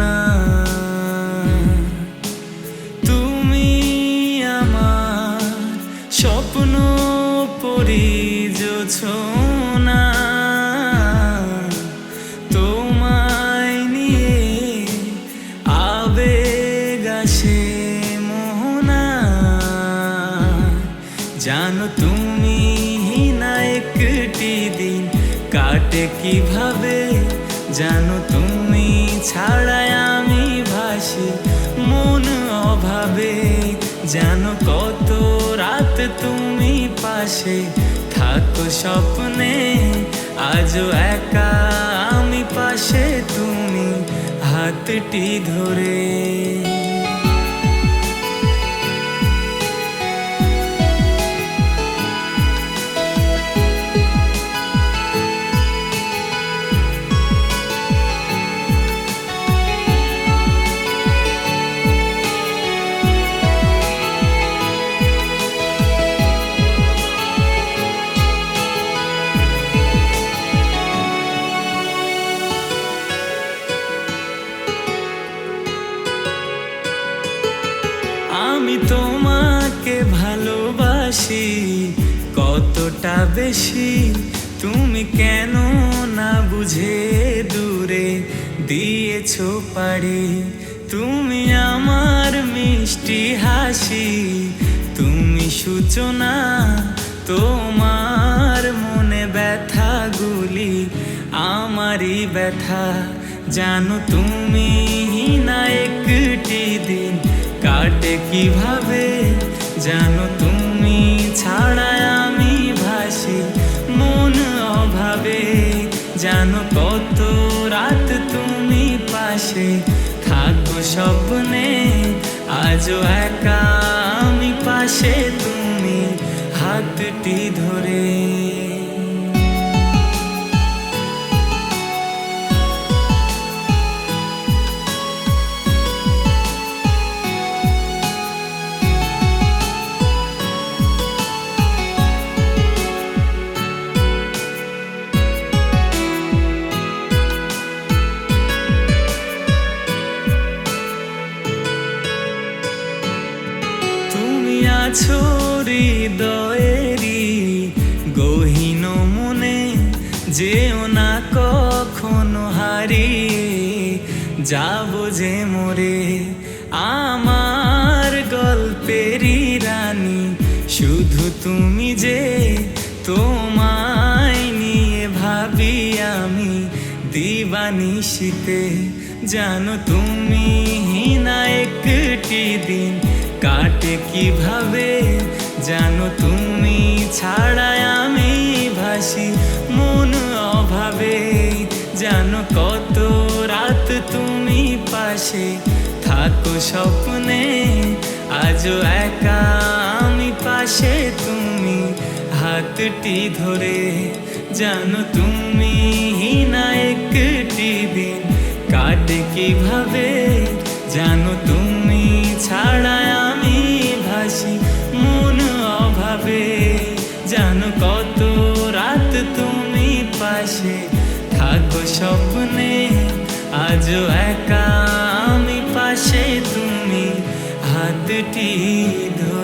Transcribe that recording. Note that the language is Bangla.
না তুমি আমার স্বপ্ন পরি না তোমায় নিয়ে আবেগ আসে মোহনা। জানো তুমি না একটি দিন কাটে কীভাবে জানো তুমি ছাড়াই আমি ভাসি। মন অভাবে, জানো কত রাত তুমি পাশে। থাকো স্বপ্নে, আজও একা আমি পাশে তুমি। হাতটি ধরে। ভালোবাসি কতটা বেশি? তুমি কেন না বুঝে দূরে দিয়েছ পারি তুমি আমার মিষ্টি হাসি, তুমি সূচনা, তোমার মনে ব্যথাগুলি, আমারই ব্যথা। জানো তুমি না একটি দিন কাটে কীভাবে? জানো তুমি অভাবে জানো কত রাত তুমি পাশে। থাকো স্বপ্নে, আজও একা আমি পাশে তুমি। হাতটি ধরে আছো হৃদয়েরই গহীন মনে, যেও না কখনো হারিয়ে যাব যে মোরে। আমার গল্পেরই রানী, শুধু তুমি যে তোমায় নিয়ে ভাবি আমি, দিবানিশিতে জানো তুমি না একটি দিন কাটে কীভাবে? জানো তুমি ছাড়াই আমি ভাসি মন অভাবে। জানো কত রাত তুমি পাশে। থাকো স্বপ্নে, আজও একা আমি পাশে তুমি। হাতটি ধরে, জানো তুমি না একটি দিন কাটে কীভাবে? জানো তুমি ছাড়া ভাসি মন অভাবে। জানো কত রাত তুমি পাশে। থাকো স্বপ্নে, আজও একা আমি পাশে তুমি। হাতটি ধরে